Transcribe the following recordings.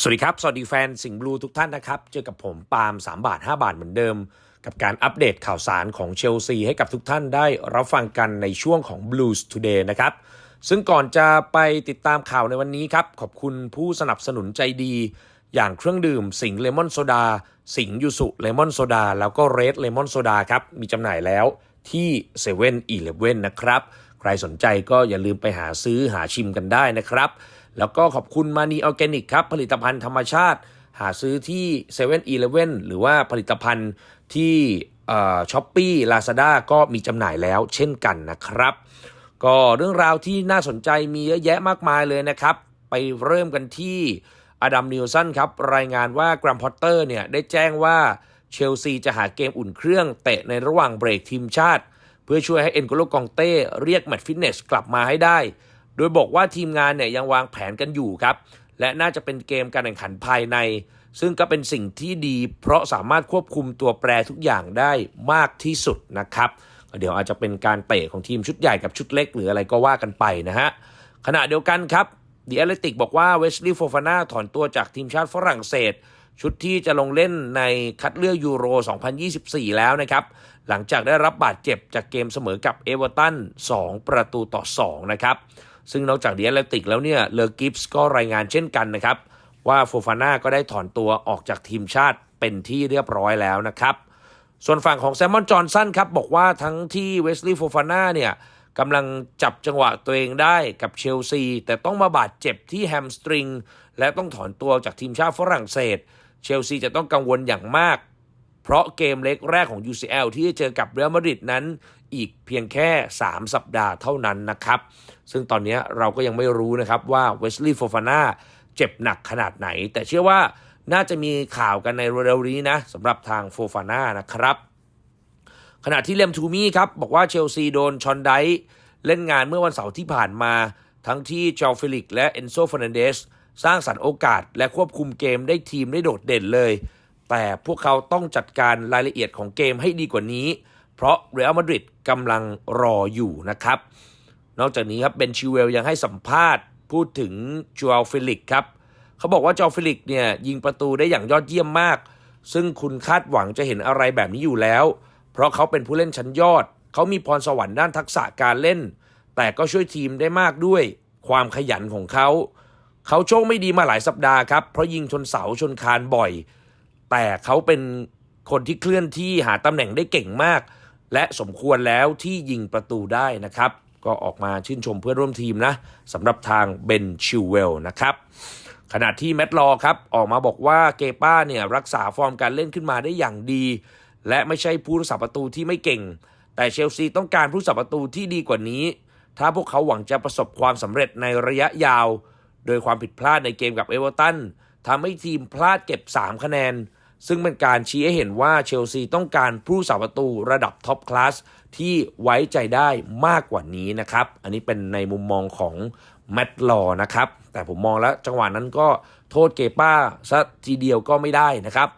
สวัสดีครับ สวัสดีแฟนสิงห์บลูทุกท่านนะครับ เจอกับผมปาล์ม3 บาท 5 บาทเหมือนเดิม กับการอัปเดตข่าวสารของเชลซีให้กับทุกท่านได้รับฟังกันในช่วงของ Blues Today นะครับ ซึ่งก่อนจะไปติดตามข่าวในวันนี้ครับ ขอบคุณผู้สนับสนุนใจดี อย่างเครื่องดื่มสิงห์เลมอนโซดา สิงห์ยูสุเลมอนโซดา แล้วก็เรดเลมอนโซดาครับ มีจำหน่ายแล้วที่7 e เ e ่ e อเนะครับ ใครสนใจก็อย่าลืมไปหาซื้อหาชิมกันได้นะครับ แล้วก็ขอบคุณมานีออร์แกนิกครับ ผลิตภัณฑ์ธรรมชาติ หาซื้อที่7 e เ e ่ e อหรือว่าผลิตภัณฑ์ที่ช้อปปี้ลาซาด้าก็มีจำหน่ายแล้วเช่นกันนะครับ ก็เรื่องราวที่น่าสนใจมีเยอะแยะมากมายเลยนะครับ ไปเริ่มกันที่อดัมนิวสันครับ รายงานว่ากรัมพอตเตอร์เนี่ย ได้แจ้งว่าเชลซีจะหาเกมอุ่นเครื่องเตะในระหว่างเบรกทีมชาติ เพื่อช่วยให้เอ็นโกโลกองเต้เรียกแมตช์ฟิตเนสกลับมาให้ได้ โดยบอกว่าทีมงานเนี่ยยังวางแผนกันอยู่ครับ และน่าจะเป็นเกมการแข่งขันภายใน ซึ่งก็เป็นสิ่งที่ดี เพราะสามารถควบคุมตัวแปรทุกอย่างได้มากที่สุดนะครับเดี๋ยวอาจจะเป็นการเตะของทีมชุดใหญ่กับชุดเล็กหรืออะไรก็ว่ากันไปนะฮะขณะเดียวกันครับดีแอตเลติกบอกว่าเวสลีย์โฟฟาน่าถอนตัวจากทีมชาติฝรั่งเศส ชุดที่จะลงเล่นในคัดเลือกยูโร 2024 แล้วนะครับ หลังจากได้รับบาดเจ็บจากเกมเสมอกับเอเวอร์ตัน 2 ประตูต่อ 2 นะครับ ซึ่งนอกจากเดีแลติกแล้วเนี่ยเลอกิฟส์ก็รายงานเช่นกันนะครับ ว่าโฟฟาน่าก็ได้ถอนตัวออกจากทีมชาติเป็นที่เรียบร้อยแล้วนะครับ ส่วนฝั่งของแซมมอนจอห์นสันครับ บอกว่าทั้งที่เวสลีย์โฟฟาน่าเนี่ยกำลังจับจังหวะตัวเองได้กับเชลซี แต่ต้องมาบาดเจ็บที่แฮมสตริง และต้องถอนตัวจากทีมชาติฝรั่งเศส เชลซีจะต้องกังวลอย่างมาก เพราะเกมเล็กแรกของ UCL ที่จะเจอกับเรอัลมาดริดนั้นอีกเพียงแค่ 3 สัปดาห์เท่านั้นนะครับ ซึ่งตอนนี้เราก็ยังไม่รู้นะครับว่าเวสลีย์โฟฟาน่าเจ็บหนักขนาดไหน แต่เชื่อว่าน่าจะมีข่าวกันในเร็วๆนี้นะสำหรับทางโฟฟาน่านะครับ ขณะที่เลมทูมี่ครับ บอกว่าเชลซีโดนชอนไดเล่นงานเมื่อวันเสาร์ที่ผ่านมา ทั้งที่เจอฟิลิกและเอนโซฟร์นันเดสสร้างสรรค์โอกาส และควบคุมเกมได้ทีมได้โดดเด่นเลย แต่พวกเขาต้องจัดการรายละเอียดของเกมให้ดีกว่านี้ เพราะเรอัลมาดริดกำลังรออยู่นะครับ นอกจากนี้ครับเบนชิเวลยังให้สัมภาษณ์ พูดถึงจอฟิลิกครับเขาบอกว่าจอฟิลิกเนี่ยยิงประตูได้อย่างยอดเยี่ยมมาก ซึ่งคุณคาดหวังจะเห็นอะไรแบบนี้อยู่แล้ว เพราะเขาเป็นผู้เล่นชั้นยอด เขามีพรสวรรค์ด้านทักษะการเล่น แต่ก็ช่วยทีมได้มากด้วย ความขยันของเขา เขาโชคไม่ดีมาหลายสัปดาห์ครับเพราะยิงชนเสาชนคานบ่อย แต่เขาเป็นคนที่เคลื่อนที่หาตำแหน่งได้เก่งมาก และสมควรแล้วที่ยิงประตูได้นะครับ ก็ออกมาชื่นชมเพื่อนร่วมทีมนะสำหรับทางเบนชิวเวลนะครับขณะที่แมตต์ลอครับออกมาบอกว่าเกป้าเนี่ยรักษาฟอร์มการเล่นขึ้นมาได้อย่างดี และไม่ใช่ผู้รักษาประตูที่ไม่เก่ง แต่เชลซีต้องการผู้รักษาประตูที่ดีกว่านี้ ถ้าพวกเขาหวังจะประสบความสำเร็จในระยะยาว โดยความผิดพลาดในเกมกับเอเวอร์ตันทำให้ทีมพลาดเก็บ 3 คะแนน ซึ่งเป็นการชี้ให้เห็นว่าเชลซีต้องการผู้สาประตูระดับท็อปคลาสที่ไว้ใจได้มากกว่านี้นะครับ อันนี้เป็นในมุมมองของแมตต์ลอนะครับ แต่ผมมองแล้วจังหวะนั้นก็โทษเกป้าซะทีเดียวก็ไม่ได้นะครับ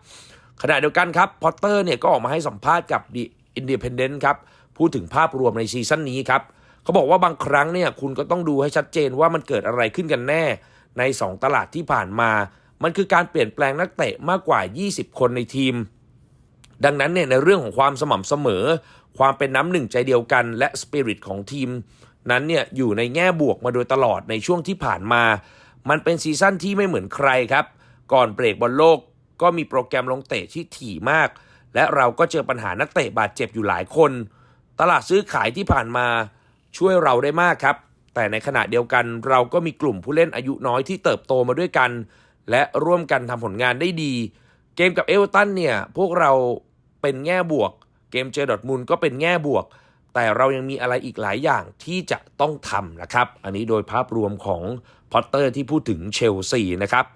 ขณะเดียวกันครับ พอตเตอร์เนี่ยก็ออกมาให้สัมภาษณ์กับ The Independent ครับ พูดถึงภาพรวมในซีซั่นนี้ครับ เขาบอกว่าบางครั้งเนี่ยคุณก็ต้องดูให้ชัดเจนว่ามันเกิดอะไรขึ้นกันแน่ใน 2 ตลาดที่ผ่านมา มันคือการเปลี่ยนแปลงนักเตะมากกว่า 20 คนในทีม ดังนั้นเนี่ยในเรื่องของความสม่ำเสมอ ความเป็นน้ำหนึ่งใจเดียวกัน และสปิริตของทีม นั้นเนี่ยอยู่ในแง่บวกมาโดยตลอดในช่วงที่ผ่านมา มันเป็นซีซั่นที่ไม่เหมือนใครครับ ก่อนเบรกบอลโลกก็มีโปรแกรมลงเตะที่ถี่มาก และเราก็เจอปัญหานักเตะบาดเจ็บอยู่หลายคน ตลาดซื้อขายที่ผ่านมาช่วยเราได้มากครับ แต่ในขณะเดียวกันเราก็มีกลุ่มผู้เล่นอายุน้อยที่เติบโตมาด้วยกัน และร่วมกันทำผลงานได้ดี เกมกับเอเวอร์ตันเนี่ย พวกเราเป็นแง่บวก เกมเจอดอทมุนด์ก็เป็นแง่บวก แต่เรายังมีอะไรอีกหลายอย่างที่จะต้องทำนะครับ อันนี้โดยภาพรวมของพอตเตอร์ที่พูดถึงเชลซีนะครับ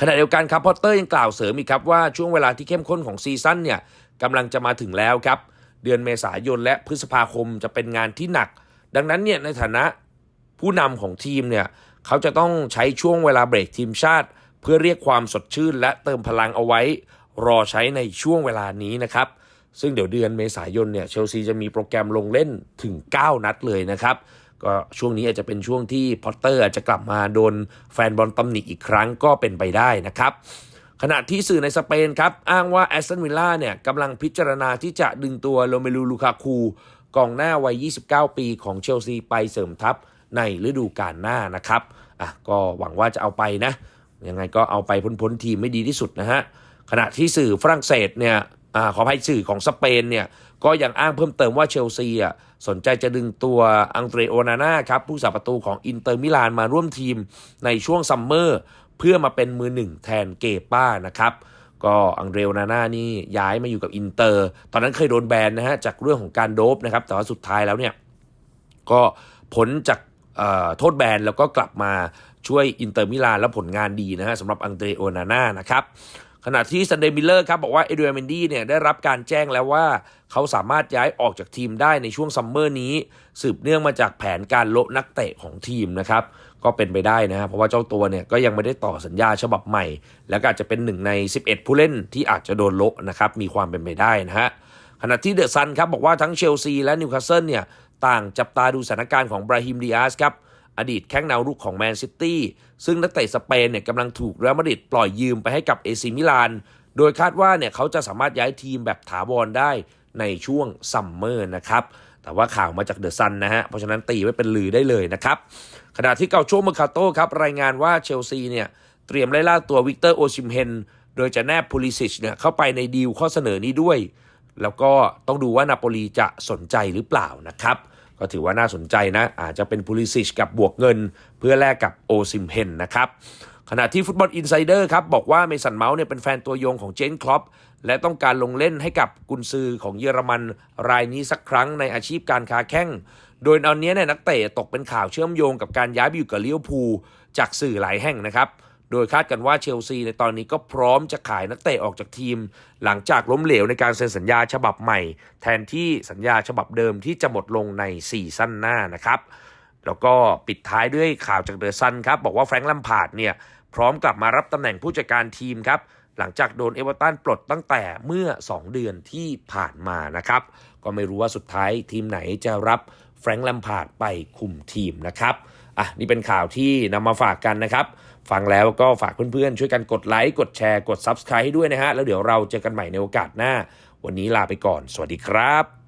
ขณะเดียวกันครับพอตเตอร์ยังกล่าวเสริมอีกครับว่าช่วงเวลาที่เข้มข้นของซีซั่นเนี่ยกำลังจะมาถึงแล้วครับ เดือนเมษายนและพฤษภาคมจะเป็นงานที่หนัก ดังนั้นเนี่ยในฐานะผู้นำของทีมเนี่ย เขาจะต้องใช้ช่วงเวลาเบรกทีมชาติ เพื่อเรียกความสดชื่น และเติมพลังเอาไว้ รอใช้ในช่วงเวลานี้นะครับ ซึ่งเดี๋ยวเดือนเมษายนเนี่ยเชลซีจะมีโปรแกรมลงเล่นถึง 9 นัดเลยนะครับก็ช่วงนี้อาจจะเป็นช่วงที่พอตเตอร์อาจจะกลับมาโดนแฟนบอลตำหนิอีกครั้งก็เป็นไปได้นะครับขณะที่สื่อในสเปนครับ อ้างว่าแอสตันวิลล่าเนี่ยกำลังพิจารณาที่จะดึงตัวโรเมลูลูคาคูกองหน้าวัย 29 ปีของเชลซีไปเสริมทัพ ในฤดูกาลหน้านะครับอะก็หวังว่าจะเอาไปนะยังไงก็เอาไปพ้นๆทีมไม่ดีที่สุดนะฮะขณะที่สื่อฝรั่งเศสเนี่ยอาขอให้สื่อของสเปนเนี่ยก็ยังอ้างเพิ่มเติมว่าเชลซีอะสนใจจะดึงตัวอังเดรโอนาน่าครับผู้สาประตูของอินเตอร์มิลานมาร่วมทีมในช่วงซัมเมอร์เพื่อมาเป็นมือหนึ่งแทนเกป้านะครับก็อังเรโอนาน่านี่ย้ายมาอยู่กับอินเตอร์ ตอนนั้นเคยโดนแบนนะฮะจากเรื่องของการโดบนะครับแต่ว่าสุดท้ายแล้วเนี่ยก็พ้นจาก โทษแบนแล้วก็กลับมาช่วยอินเตอร์มิลานและผลงานดีนะฮะสำหรับอังเดรโอนาน่านะครับขณะที่ซันเดย์มิลเลอร์ครับบอกว่าเอเดรียเมนดี้เนี่ยได้รับการแจ้งแล้วว่า เขาสามารถย้ายออกจากทีมได้ในช่วงซัมเมอร์นี้ สืบเนื่องมาจากแผนการโละนักเตะของทีมนะครับ ก็เป็นไปได้นะฮะเพราะว่าเจ้าตัวเนี่ยก็ยังไม่ได้ต่อสัญญาฉบับใหม่ แล้วก็อาจจะเป็นหนึ่งใน 11 ผู้เล่นที่อาจจะโดนโละนะครับมีความเป็นไปได้นะฮะขณะที่เดอะซันครับบอกว่าทั้งเชลซีและนิวคาสเซิลเนี่ย ต่างจับตาดูสถานการณ์ของบราฮิมดิอาสครับ อดีตแข้งแนวรุกของแมนซิตี้ซึ่งนักเตะสเปนเนี่ยกำลังถูกเรอัลมาดริดปล่อยยืมไปให้กับเอซิมิลาน โดยคาดว่าเนี่ยเขาจะสามารถย้ายทีมแบบถาวรได้ในช่วงซัมเมอร์นะครับ แต่ว่าข่าวมาจากเดอะซันนะฮะ เพราะฉะนั้นตีไว้เป็นลือได้เลยนะครับ ขณะที่เกาโชเมคาโต้ครับรายงานว่าเชลซีเนี่ยเตรียมไล่ล่าตัววิกเตอร์โอชิมเฮนโดยจะแนบพูลิซิชเนี่ยเข้าไปในดีลข้อเสนอนี้ด้วย แล้วก็ต้องดูว่านาโปลีจะสนใจหรือเปล่านะครับ ก็ถือว่าน่าสนใจนะ อาจจะเป็นพูลิซิชกับบวกเงิน เพื่อแลกกับโอซิมเฮนนะครับขณะที่ฟุตบอลอินไซเดอร์ครับ บอกว่าเมสันเมาส์เนี่ยเป็นแฟนตัวยงของเจนคลอปและต้องการลงเล่นให้กับกุนซือของเยอรมันรายนี้สักครั้งในอาชีพการค้าแข้ง โดยตอนนี้เนี่ยนักเตะตกเป็นข่าวเชื่อมโยงกับการย้ายไปอยู่กับเลี้ยวภูจากสื่อหลายแห่งนะครับ โดยคาดกันว่าเชลซีในตอนนี้ก็พร้อมจะขายนักเตะออกจากทีม หลังจากล้มเหลวในการเซ็นสัญญาฉบับใหม่ แทนที่สัญญาฉบับเดิมที่จะหมดลงในซีซั่นหน้านะครับแล้วก็ปิดท้ายด้วยข่าวจากเดอะซันครับบอกว่าแฟรงค์ลัมพาร์ดเนี่ยพร้อมกลับมารับตำแหน่งผู้จัดการทีมครับหลังจากโดนเอเวอร์ตันปลดตั้งแต่เมื่อ 2 เดือนที่ผ่านมานะครับ ก็ไม่รู้ว่าสุดท้ายทีมไหนจะรับแฟรงค์ลัมพาร์ดไปคุมทีมนะครับอะนี่เป็นข่าวที่นำมาฝากกันนะครับ ฟังแล้วก็ฝากเพื่อนๆ ช่วยกันกดไลค์ กดแชร์ กด Subscribe ให้ด้วยนะฮะ แล้วเดี๋ยวเราเจอกันใหม่ในโอกาสหน้า วันนี้ลาไปก่อน สวัสดีครับ